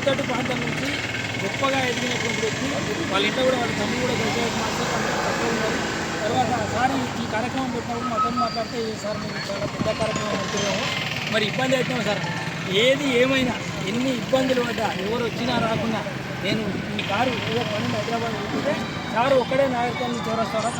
లోతట్టు ప్రాంతం నుంచి గొప్పగా ఎదిగినటువంటి వ్యక్తి వాళ్ళ ఇంట్లో కూడా వాళ్ళ తమ్ముడు కూడా గ్రాడ్యుయేట్ మాస్టర్ అందరూ ఉన్నారు తర్వాత సార్ ఈ కార్యక్రమం పెట్టినప్పుడు తను మాట్లాడితే సార్ మీరు చాలా పెద్ద కార్యక్రమం అనుకున్నాము మరి ఇబ్బంది అవుతున్నాం సార్. ఏది ఏమైనా ఎన్ని ఇబ్బందులు పడ్డా ఎవరు వచ్చినా రాకుండా నేను ఈ కారు ఏదో పని హైదరాబాద్ వెళ్తుంటే సార్ ఒక్కడే నాగరికాన్ని చౌరస్తారా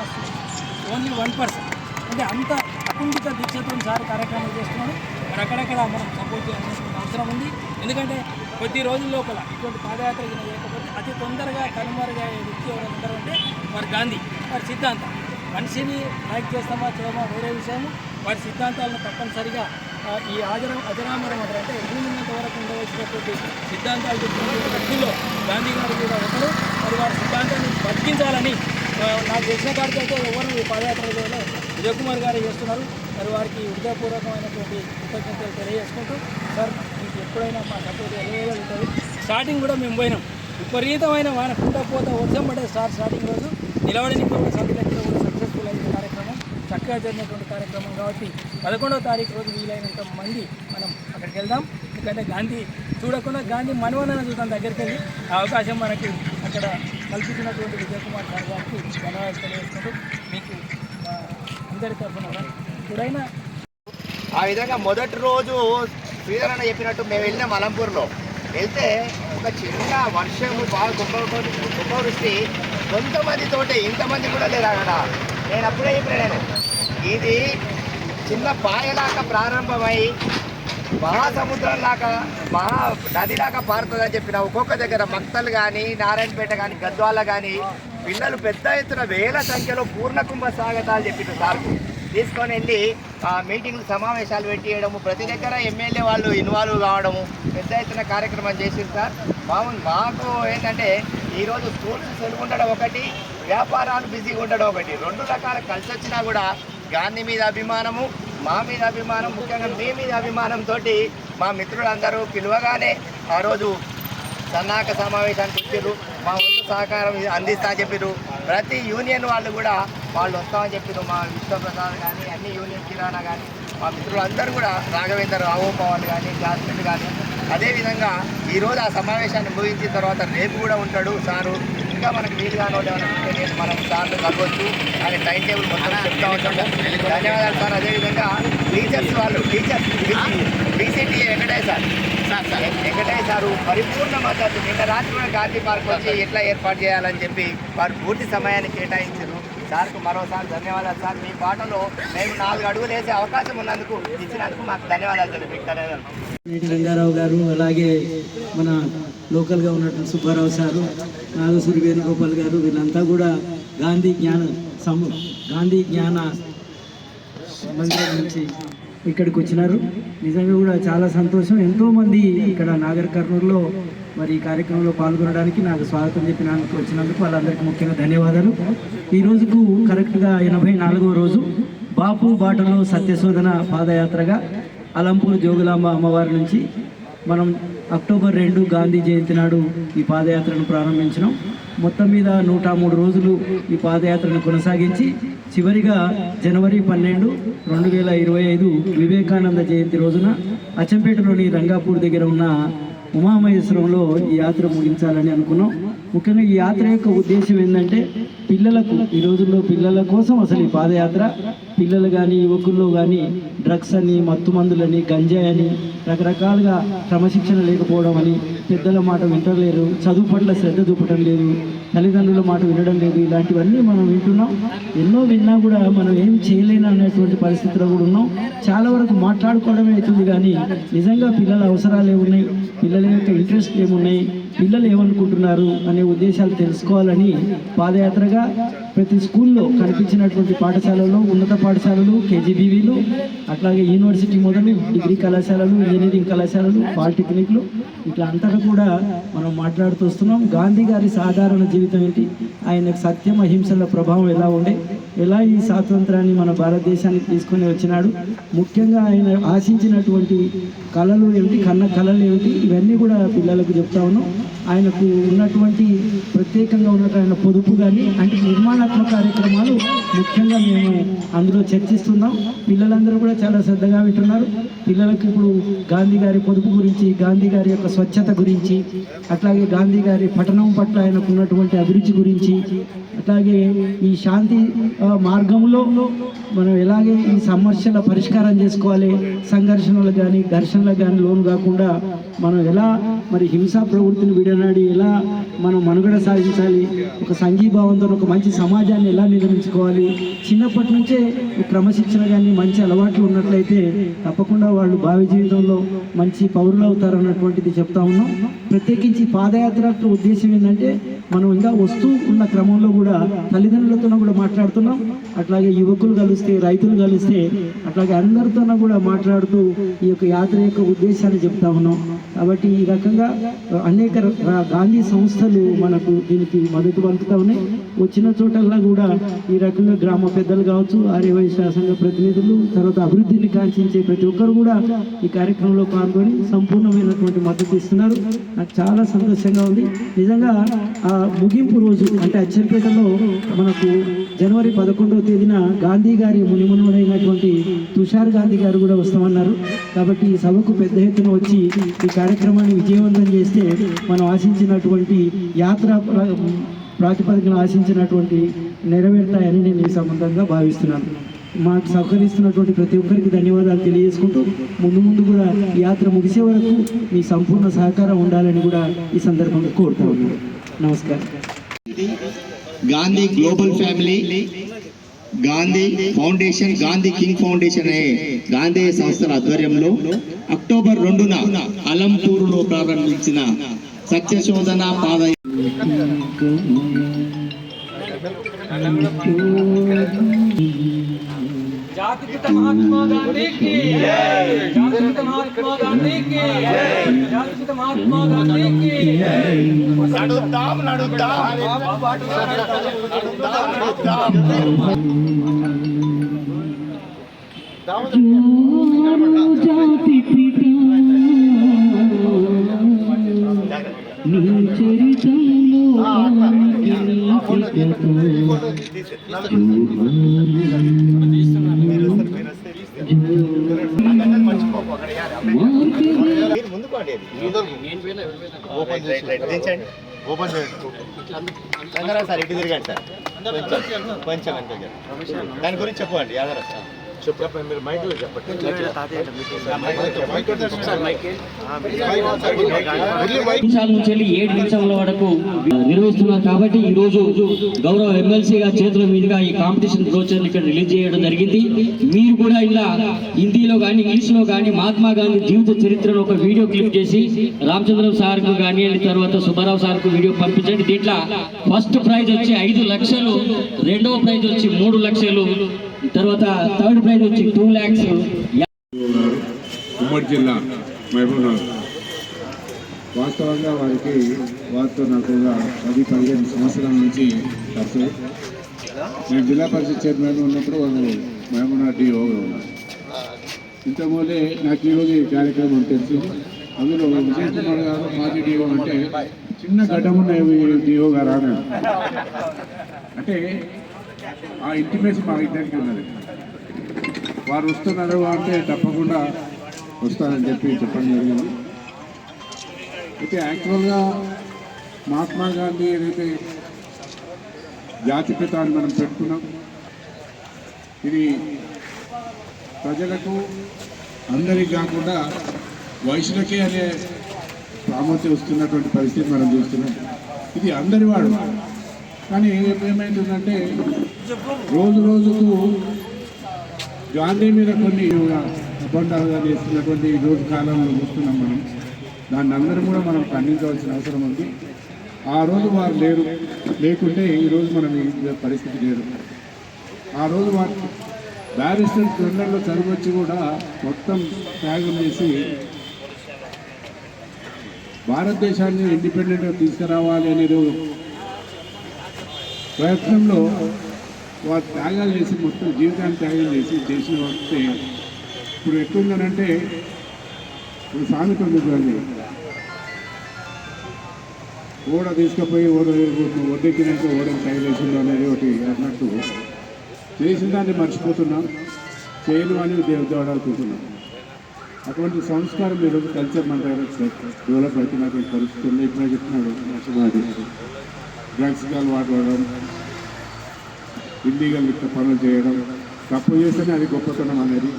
ఓన్లీ వన్ పర్సన్. అంటే అంత అకుంఠిత దీక్షతో సార్ కార్యక్రమాలు చేస్తున్నాడు. మరి అక్కడక్కడ మనం సపోర్ట్ చేయాల్సిన అవసరం ఉంది. ఎందుకంటే కొద్ది రోజుల లోపల ఇటువంటి పాదయాత్ర లేకపోతే అతి తొందరగా కనుమరుగయ్యే వ్యక్తి ఎవరందరూ అంటే వారి గాంధీ వారి సిద్ధాంతం మనిషిని లైక్ చేస్తామా చేయమా వేరే విషయము. వారి సిద్ధాంతాలను తప్పనిసరిగా ఈ ఆజర అజరామరం అంటారు అంటే భూమి వరకు ఉండవలసినటువంటి సిద్ధాంతాలు చెప్పినటువంటి వ్యక్తుల్లో గాంధీ గారు కూడా ఒకరు. మరి వారి సిద్ధాంతాన్ని బతికించాలని నాకు తెలిసిన కాడికి అయితే ఎవరు ఈ విజయ్ కుమార్ గారు చేస్తున్నారు. మరి వారికి హృదయపూర్వకమైనటువంటి కృతజ్ఞతలు తెలియజేసుకుంటూ సార్ మీకు ఎప్పుడైనా మా సపోర్ట్ ఎలవేలా ఉంటుంది. స్టార్టింగ్ కూడా మేము పోయినాం. విపరీతమైన వాన కుండపోత వర్షం పడే స్టార్ట్ స్టార్టింగ్ రోజు. నిలబడిన కూడా సభ్యులకి కూడా సక్సెస్ఫుల్ అయిన కార్యక్రమం చక్కగా జరిగినటువంటి కార్యక్రమం కాబట్టి పదకొండవ తారీఖు రోజు వీలైనంత మంది మనం అక్కడికి వెళ్దాం. ఎందుకంటే గాంధీ చూడకుండా గాంధీ మనవనని చూద్దాం దగ్గరికి వెళ్ళి. ఆ అవకాశం మనకి అక్కడ కల్పించినటువంటి విజయ్ కుమార్ సార్ గారికి ధన్యవాదాలు తెలియజేసుకుంటూ మీకు ఇప్పుడైనా ఆ విధంగా మొదటి రోజు శ్రీధరణ చెప్పినట్టు మేము వెళ్ళినాం అలంపూర్లో. వెళ్తే ఒక చిన్న వర్షము బాగా గొప్ప గొప్ప కొంతమంది కొంతమందితోటి ఇంతమంది కూడా లేరు అక్కడ. నేను అప్పుడే చెప్పిన నేను. ఇది చిన్న పాయలాగా ప్రారంభమై మహాసముద్రంలాగా మహా నదిలాగా పారుతుందని చెప్పిన ఒక్కొక్క దగ్గర మక్తలు కానీ నారాయణపేట కానీ గద్వాల కానీ పిల్లలు పెద్ద ఎత్తున వేల సంఖ్యలో పూర్ణకుంభ స్వాగతాలు చెప్పిన సార్కు తీసుకొని వెళ్ళి ఆ మీటింగ్లు సమావేశాలు పెట్టేయడము ప్రతి దగ్గర ఎమ్మెల్యే వాళ్ళు ఇన్వాల్వ్ కావడము పెద్ద ఎత్తున కార్యక్రమం చేసింది సార్. బాగుంది మాకు ఏంటంటే ఈరోజు స్కూల్స్ సెలవు ఉండడం ఒకటి వ్యాపారాలు బిజీగా ఉండడం ఒకటి. రెండు రకాల కలిసి వచ్చినా కూడా గాంధీ మీద అభిమానము మా మీద అభిమానం ముఖ్యంగా మీ మీద అభిమానంతో మా మిత్రులందరూ పిలువగానే ఆ రోజు సన్నాహక సమావేశానికి వచ్చారు మా వంతు సహకారం అందిస్తా చెప్పారు ప్రతి యూనియన్ వాళ్ళు కూడా వాళ్ళు వస్తామని చెప్పారు మా విశ్వప్రసాద్ కానీ అన్ని యూనియన్ కిరాణా కానీ మా మిత్రులందరూ కూడా రాఘవేందర్ రావు పవన్ కానీ జాస్మిన్ కానీ అదేవిధంగా ఈరోజు ఆ సమావేశాన్ని ముగించిన తర్వాత రేపు కూడా ఉంటాడు సారు. ఇంకా మనకు వీలు కాని ఏమైనా ఉంటే నేను మనం సార్లు కలవచ్చు. ఆయన టైం టేబుల్ మొత్తం చెప్తా ఉంటాము ధన్యవాదాలు సార్. అదేవిధంగా టీచర్స్ వాళ్ళు teachers BCT Venkatesh sir. Venkatesh sir పరిపూర్ణ మద్దతు. నిన్న రాత్రి కూడా గాంధీ పార్క్ వచ్చి ఎట్లా ఏర్పాటు చేయాలని చెప్పి వారు పూర్తి సమయాన్ని కేటాయించారు. సార్కు మరోసారి ధన్యవాదాలు. సార్ మీ పాటలో మేము నాలుగు అడుగులు వేసే అవకాశం ఉన్నందుకు ఇచ్చినందుకు మాకు ధన్యవాదాలు సార్ ధన్యవాదాలు. రంగారావు గారు అలాగే మన లోకల్గా ఉన్నటువంటి సుబ్బారావు సారు నాగసూరి వేణుగోపాల్ గారు వీళ్ళంతా కూడా గాంధీ జ్ఞాన సము గాంధీ జ్ఞాన మందిరం నుంచి ఇక్కడికి వచ్చినారు. నిజంగా కూడా చాలా సంతోషం. ఎంతోమంది ఇక్కడ నాగర్ కర్నూలులో మరి ఈ కార్యక్రమంలో పాల్గొనడానికి నాకు స్వాగతం చెప్పినందుకు వచ్చినందుకు వాళ్ళందరికీ ముఖ్యంగా ధన్యవాదాలు. ఈ రోజుకు కరెక్ట్గా ఎనభై నాలుగో రోజు బాపు బాటలో సత్యశోధన పాదయాత్రగా అలంపూర్ జోగులాంబ అమ్మవారి నుంచి మనం అక్టోబర్ రెండు గాంధీ జయంతి నాడు ఈ పాదయాత్రను ప్రారంభించినాం. మొత్తం మీద నూట మూడు రోజులు ఈ పాదయాత్రను కొనసాగించి చివరిగా జనవరి పన్నెండు రెండు వేల ఇరవై ఐదు వివేకానంద జయంతి రోజున అచ్చంపేటలోని రంగాపూర్ దగ్గర ఉన్న ఉమామహేశ్వరంలో ఈ యాత్ర ముగించాలని అనుకున్నాం. ముఖ్యంగా ఈ యాత్ర యొక్క ఉద్దేశం ఏంటంటే పిల్లలకు ఈ రోజుల్లో పిల్లల కోసం అసలు ఈ పాదయాత్ర. పిల్లలు కానీ యువకుల్లో కానీ డ్రగ్స్ అని మత్తు మందులని గంజాయి అని రకరకాలుగా క్రమశిక్షణ లేకపోవడం అని పెద్దల మాట వింటలేరు చదువు పట్ల శ్రద్ధ చూపడం లేదు తల్లిదండ్రుల మాట వినడం లేదు ఇలాంటివన్నీ మనం వింటున్నాం. ఎన్నో విన్నా కూడా మనం ఏం చేయలేను అనేటువంటి పరిస్థితిలో కూడా ఉన్నాం. చాలా వరకు మాట్లాడుకోవడమే అవుతుంది కానీ నిజంగా పిల్లల అవసరాలు ఏమున్నాయి పిల్లల యొక్క ఇంట్రెస్ట్ ఏమున్నాయి పిల్లలు ఏమనుకుంటున్నారు అనే ఉద్దేశాలు తెలుసుకోవాలని పాదయాత్రగా ప్రతి స్కూల్లో కనిపించినటువంటి పాఠశాలలు ఉన్నత పాఠశాలలు కేజీబీవీలు అట్లాగే యూనివర్సిటీ మొదలు డిగ్రీ కళాశాలలు ఇంజనీరింగ్ కళాశాలలు పాలిటెక్నిక్లు ఇట్లా అంతటా కూడా మనం మాట్లాడుతూ వస్తున్నాం. గాంధీ గారి సాధారణ జీవితం ఏంటి? ఆయన సత్యం అహింసల ప్రభావం ఎలా ఉండే? ఎలా ఈ స్వాతంత్రాన్ని మన భారతదేశానికి తీసుకొని వచ్చినాడు? ముఖ్యంగా ఆయన ఆశించినటువంటి కళలు ఏమిటి కన్న కళలు ఏమిటి ఇవన్నీ కూడా పిల్లలకు చెప్తా ఉన్నాం. ఆయనకు ఉన్నటువంటి ప్రత్యేకంగా ఉన్నటువంటి ఆయన పొదుపు కానీ అంటే నిర్మాణాత్మక కార్యక్రమాలు ముఖ్యంగా మేము అందులో చర్చిస్తున్నాం. పిల్లలందరూ కూడా చాలా శ్రద్ధగా వింటున్నారు. పిల్లలకు ఇప్పుడు గాంధీ గారి పొదుపు గురించి గాంధీ గారి యొక్క స్వచ్ఛత గురించి అట్లాగే గాంధీ గారి పఠనం పట్ల ఆయనకు ఉన్నటువంటి అభిరుచి గురించి అట్లాగే ఈ శాంతి మార్గంలో మనం ఎలాగే ఈ సమస్యల పరిష్కారం చేసుకోవాలి. సంఘర్షణలు కానీ ఘర్షణలకు కానీ లోను కాకుండా మనం ఎలా మరి హింసా ప్రవృత్తిని విడనాడి ఎలా మనం మనుగడ సాగించాలి ఒక సంఘీభావంతో ఒక మంచి సమాజాన్ని ఎలా నిర్మించుకోవాలి. చిన్నప్పటి నుంచే క్రమశిక్షణ కానీ మంచి అలవాట్లు ఉన్నట్లయితే తప్పకుండా వాళ్ళు భావి జీవితంలో మంచి పౌరులు అవుతారు అన్నటువంటిది చెప్తా ఉన్నాం. ప్రత్యేకించి పాదయాత్ర ఉద్దేశం ఏంటంటే మనం ఇంకా వస్తూ ఉన్న క్రమంలో కూడా తల్లిదండ్రులతో కూడా మాట్లాడుతున్నాం. అట్లాగే యువకులు కలిస్తే రైతులు కలిస్తే అట్లాగే అందరితోనూ కూడా మాట్లాడుతూ ఈ యొక్క యాత్ర యొక్క ఉద్దేశాన్ని చెప్తా ఉన్నాం. కాబట్టి ఈ రకంగా అనేక గాంధీ సంస్థలు మనకు దీనికి మద్దతు పలుకుతా ఉన్నాయి. వచ్చిన చోటల్లా కూడా ఈ రకంగా గ్రామ పెద్దలు కావచ్చు ఆర్యవైశ్య సంఘ ప్రతినిధులు తర్వాత అభివృద్ధిని కాంక్షించే ప్రతి ఒక్కరు కూడా ఈ కార్యక్రమంలో పాల్గొని సంపూర్ణమైనటువంటి మద్దతు ఇస్తున్నారు. నాకు చాలా సంతోషంగా ఉంది. నిజంగా ఆ ముగింపు రోజు అంటే అచ్చంపేటలో మనకు జనవరి పదకొండవ తేదీన గాంధీ గారి మునిమునుడైనటువంటి తుషార్ గాంధీ గారు కూడా వస్తామన్నారు. కాబట్టి ఈ సభకు పెద్ద ఎత్తున వచ్చి ఈ కార్యక్రమాన్ని విజయవంతం చేస్తే మనం ఆశించినటువంటి యాత్ర ప్రాతిపదికన ఆశించినటువంటి నెరవేరుతాయని నేను ఈ సంబంధంగా భావిస్తున్నాను. మాకు సహకరిస్తున్నటువంటి ప్రతి ఒక్కరికి ధన్యవాదాలు తెలియజేసుకుంటూ ముందు ముందు కూడా యాత్ర ముగిసే వరకు మీ సంపూర్ణ సహకారం ఉండాలని కూడా ఈ సందర్భంగా కోరుతా ఉన్నాను. నమస్కారం. Gandhi global family Gandhi foundation Gandhi King foundation అనే గాంధీ సంస్థల ఆధ్వర్యంలో అక్టోబర్ రెండున అలంపూరులో ప్రారంభించిన సత్యశోధన పాద జాతిపిత మహాత్మా గాంధీకి జాతిపిత మహాత్మా గాంధీకి జాతిపిత మహాత్మా గాంధీకి నడుద్దాం నడుద్దాం జాతి పిత నీ చరితంలో మీరు ముందుకు అండి ఓపెన్ దించండి ఓపెన్ చేయండి. అందరూ సార్ ఇటు తిరగండి సార్. కొంచెం కొంచెం అంతే దాని గురించి చెప్పండి యాదరా సార్. చెప్పండి మీరు చెప్పండి. ఏడు నిమిషాల వరకు నిర్వహిస్తున్నారు కాబట్టి ఈ రోజు గౌరవ ఎమ్మెల్సీ గారి చేతుల మీదుగా ఈ కాంపిటీషన్ బ్రోచర్ ఇక్కడ రిలీజ్ చేయడం జరిగింది. మీరు కూడా ఇలా హిందీలో కానీ ఇంగ్లీష్లో కానీ మహాత్మా గాంధీ జీవిత చరిత్రను ఒక వీడియో క్లిప్ చేసి రామచంద్రం సార్కు కానీ తర్వాత సుబ్బారావు సార్కు వీడియో పంపించండి. దీంట్లో ఫస్ట్ ప్రైజ్ వచ్చి ఐదు లక్షలు రెండవ ప్రైజ్ వచ్చి మూడు లక్షలు తర్వాత థర్డ్ ప్రైజ్ వచ్చి టూ ల్యాక్స్ ఉమ్మడి జిల్లా మహబూబ్నగర్. వాస్తవంగా వారికి వారితో నాకు పది పదిహేను సంవత్సరాల నుంచి పరిచయం నేను జిల్లా పరిషత్ చైర్మన్ ఉన్నప్పుడు వాళ్ళు మహబూబ్నగర్ డిఓగా ఉన్నారు. ఇంతకుముందే నాకు ఈరోజు ఈ కార్యక్రమం తెలుసు. అందులో విజయ్ కుమార్ గారు మాజీ డిఓ అంటే చిన్న ఘటమున్న డిఓ గారు అంటే ఆ ఇంటిమేషన్ మా ఇద్దరికి ఉన్నది. వారు వస్తున్నారు అంటే తప్పకుండా వస్తారని చెప్పి చెప్పడం జరిగింది. అయితే యాక్చువల్గా మహాత్మా గాంధీ ఏదైతే జాతిపిత అని మనం పెట్టుకున్నాం ఇది ప్రజలకు అందరికీ కాకుండా వయసులకే అనే ప్రాముఖ్యత వస్తున్నటువంటి పరిస్థితి మనం చూస్తున్నాం. ఇది అందరి వాడు. కానీ ఏమైందంటే రోజు రోజుకు గాంధీ మీద కొన్ని అబండాలుగా చేస్తున్నటువంటి ఈ రోజు కాలంలో చూస్తున్నాం మనం. దాన్ని అందరూ కూడా మనం ఖండించవలసిన అవసరం ఉంది. ఆ రోజు వారు లేరు. లేకుంటే ఈరోజు మనం ఈ పరిస్థితి లేదు. ఆ రోజు వారు బ్యారిస్టర్ జనరల్లో చదివచ్చి కూడా మొత్తం త్యాగం చేసి భారతదేశాన్ని ఇండిపెండెంట్గా తీసుకురావాలి అనేది ప్రయత్నంలో వారు త్యాగాలు చేసి మొత్తం జీవితాన్ని త్యాగం చేసి చేసిన వస్తే ఇప్పుడు ఎట్లుందనంటే ఇప్పుడు సామెత ఉంది ఓడ తీసుకుపోయి ఓడ ఒడ్డెక్కినాక ఓడని తగిలేసిందో అనేది ఒకటి అన్నట్టు. చేసిన దాన్ని మర్చిపోతున్నాం. చేయను అని దేవదాడాలనుకుంటున్నాం అటువంటి సంస్కారం ఈరోజు కల్చర్ మన దగ్గర డెవలప్ అవుతున్నటువంటి పరిస్థితుల్లో ఇప్పుడే చెప్తున్నాడు. నరసింహారెడ్డి డ్రగ్స్ అలవాటు పడడం ఇల్లీగల్ పనులు చేయడం తప్పు చేస్తేనే అది గొప్పతనం అనేది.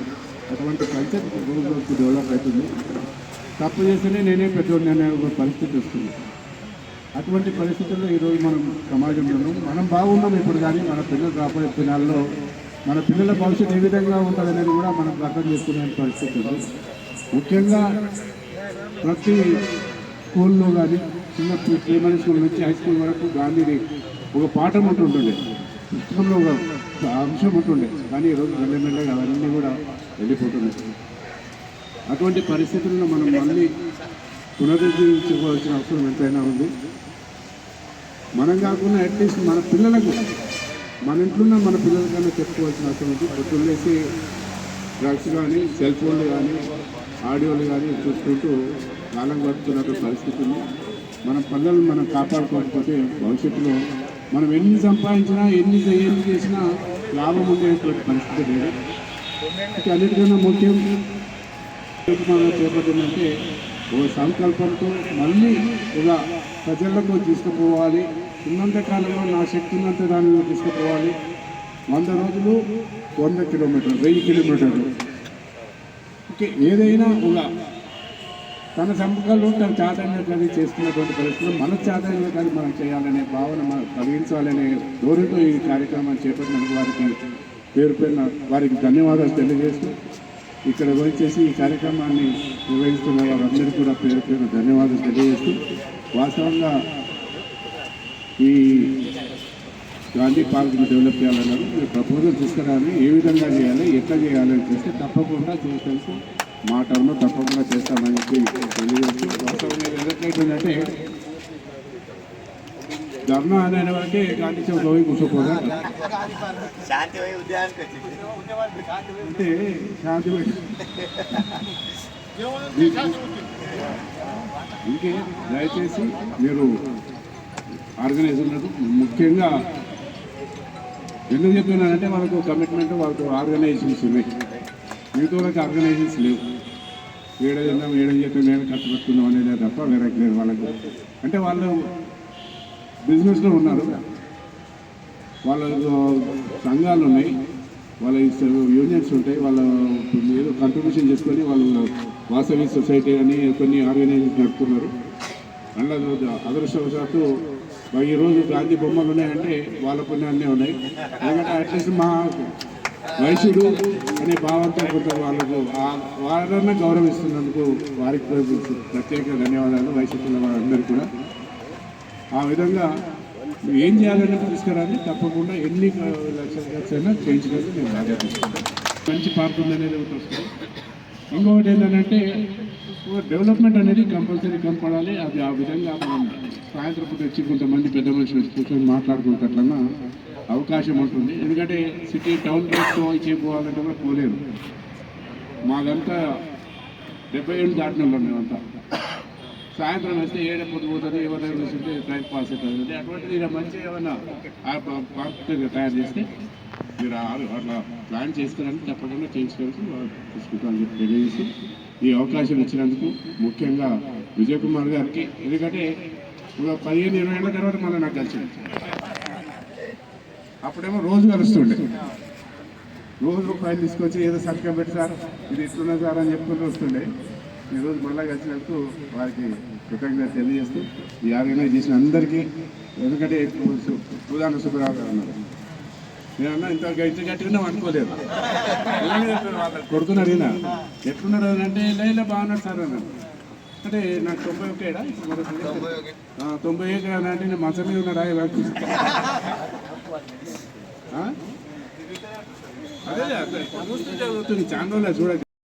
అటువంటి కల్చర్ గురువులకు డెవలప్ అవుతుంది. తప్పు చేస్తేనే నేనే పెద్దోడిని అనే ఒక పరిస్థితి వస్తుంది. అటువంటి పరిస్థితుల్లో ఈరోజు మనం సమాజంలో ఉన్నాం. మనం బాగున్నాం ఇప్పుడు కానీ మన పిల్లలు రాబోయే దినాల్లో మన పిల్లల భవిష్యత్తు ఏ విధంగా ఉంటుంది అనేది కూడా మనం అర్థం చేసుకునే పరిస్థితి ముఖ్యంగా ప్రతి స్కూల్లో కానీ చిన్న ప్రైమరీ స్కూల్ నుంచి హై స్కూల్ వరకు గాంధీని ఒక పాఠం ఉంటుండే పుస్తకంలో ఒక అంశం ఉంటుండే. కానీ ఈరోజు మెల్లమెల్లగా అవన్నీ కూడా వెళ్ళిపోతున్నాయి. అటువంటి పరిస్థితులను మనం మళ్ళీ పునరుద్ధరించుకోవాల్సిన అవసరం ఎంతైనా ఉంది. మనం కాకుండా అట్లీస్ట్ మన పిల్లలకు మన ఇంట్లో ఉన్న మన పిల్లలకన్నా చెప్పుకోవాల్సిన అవసరం ఉంది. పొద్దున్నేసి డ్రగ్స్ కానీ సెల్ ఫోన్లు కానీ ఆడియోలు కానీ చూసుకుంటూ కాలం గడుపుతున్న పరిస్థితి ఉంది. మన పిల్లలు మనం కాపాడుకోకపోతే భవిష్యత్తులో మనం ఎన్ని సంపాదించినా ఎన్ని ఎన్ని చేసినా లాభం ఉండేటువంటి పరిస్థితి లేదు. అన్నిటికన్నా ముఖ్యం మనం చేపట్టిందంటే ఓ సంకల్పంతో మళ్ళీ ఇలా ప్రజలకు తీసుకుపోవాలి. ఉన్నంత కాలంలో నా శక్తి ఉన్నంత దానిలో తీసుకుపోవాలి. వంద రోజులు వంద కిలోమీటర్లు వెయ్యి కిలోమీటర్లు. ఓకే ఏదైనా ఒక తన సంపకాలు తన చాతన్యతని చేస్తున్నటువంటి పరిస్థితులు మన చాతన్యతని మనం చేయాలనే భావన మనం కలిగించాలనే ధోరణితో ఈ కార్యక్రమాన్ని చేపట్టినందుకు వారికి పేరు పేరున వారికి ధన్యవాదాలు తెలియజేస్తూ ఇక్కడ వచ్చేసి ఈ కార్యక్రమాన్ని నిర్వహిస్తున్న వారందరికీ కూడా పేరు పేరున ధన్యవాదాలు తెలియజేస్తూ వాస్తవంగా ఈ గాంధీ పార్క్ని డెవలప్ చేయాలన్నారు మీరు ప్రపోజల్ తీసుకురాని ఏ విధంగా చేయాలి ఎట్లా చేయాలని చూస్తే తప్పకుండా చేసేందుకు మా టర్మ్లో తప్పకుండా చేస్తామని చెప్పి తెలియజేస్తూ ఎట్లయితుందంటే ధర్నా అనే వరకే గాంధీ చౌక్ పోయి అంటే శాంతి ఇంకే దయచేసి మీరు ఆర్గనైజ్ ఉన్నారు ముఖ్యంగా ఎందుకు చెప్తున్నానంటే వాళ్ళకు కమిట్మెంట్ వాళ్ళకు ఆర్గనైజేషన్స్ ఉన్నాయి మిగతా ఆర్గనైజేషన్స్ లేవు. ఏడ తిందాం ఏడ చెప్పి మేము ఖర్చు అనేది తప్ప వేరే లేదు వాళ్ళకు. అంటే వాళ్ళు బిజినెస్లో ఉన్నారు. వాళ్ళ సంఘాలు ఉన్నాయి. వాళ్ళ యూనియన్స్ ఉంటాయి. వాళ్ళ ఏదో కంట్రిబ్యూషన్ చేసుకొని వాళ్ళు వాసవి సొసైటీ అని కొన్ని ఆర్గనైజేషన్ నడుపుతున్నారు. అందులో అదృష్టవశాత్తు ఈరోజు ఈ రోజు గాంధీ బొమ్మలు ఉన్నాయంటే వాళ్ళ పుణ్యాన్నే ఉన్నాయి. ఎందుకంటే అట్లీస్ట్ మా వైశ్యుడు అనే భావంతో కొంత వాళ్ళకు ఆ- వాళ్ళన్నా గౌరవిస్తున్నందుకు వారికి ప్రత్యేక ధన్యవాదాలు. వైశ్యుల వారందరూ కూడా. ఆ విధంగా ఏం చేయాలని తీసుకురాని తప్పకుండా ఎన్ని లక్షల చేయించడానికి నేను ఆదేశిస్తున్నాను తీసుకుంటాను మంచి పార్క్ ఉందనేది ఒకటి వస్తుంది. ఇంకొకటి ఏంటంటే డెవలప్మెంట్ అనేది కంపల్సరీ కనపడాలి. అది ఆ విధంగా మనం సాయంత్రం పూట వచ్చి కొంతమంది పెద్ద మనుషులు కూర్చొని మాట్లాడుకున్నట్లన్నా అవకాశం ఉంటుంది. ఎందుకంటే సిటీ టౌన్ ప్లేస్తో పోవాలంటే కూడా పోలేరు మాదంతా డెబ్బై ఏళ్ళు దాటిన వాళ్ళు మేమంతా. సాయంత్రం వస్తే ఏడ పొద్దు పోతుంది ఎవరైనా చూస్తుంటే టైం పాస్ అవుతుంది. అటువంటిది ఇలా మంచిగా ఏమన్నా తయారు చేస్తే మీరు అట్లా ప్లాన్ చేసుకున్నాను తప్పకుండా చేయించుకోవచ్చు. తీసుకుంటామని చెప్పి తెలియజేసి ఈ అవకాశం ఇచ్చినందుకు ముఖ్యంగా విజయ్ కుమార్ గారికి. ఎందుకంటే ఒక పదిహేను ఇరవై ఏళ్ళ తర్వాత మళ్ళీ నాకు కలిసి అప్పుడేమో రోజు కలుస్తుండే. రోజు ఒక తీసుకొచ్చి ఏదో సంతకం పెట్టి సార్ ఇది ఇస్తున్నది సార్ అని చెప్పుకుంటూ వస్తుండే. ఈరోజు మళ్ళా కలిసినందుకు వారికి కృతజ్ఞత తెలియజేస్తూ ఈ ఆర్గనైజ్ చేసిన అందరికీ ఎందుకంటే ప్రధాన సుబ్బరావు గారు అన్నారు. నేనన్నా ఇంత గట్టి గట్టిగా అనుకోలేదు. కొడుకున్నాడు ఈయన ఎట్లున్నారు అని అంటే లేదా బాగున్నాడు సార్ అన్నాడు. అంటే నాకు తొంభై ఒకేడా తొంభై ఒకటి అంటే నేను మంచం మీద ఉన్నాడా ఇలా అదే అదే చూస్తుంటే చాలా రోజులు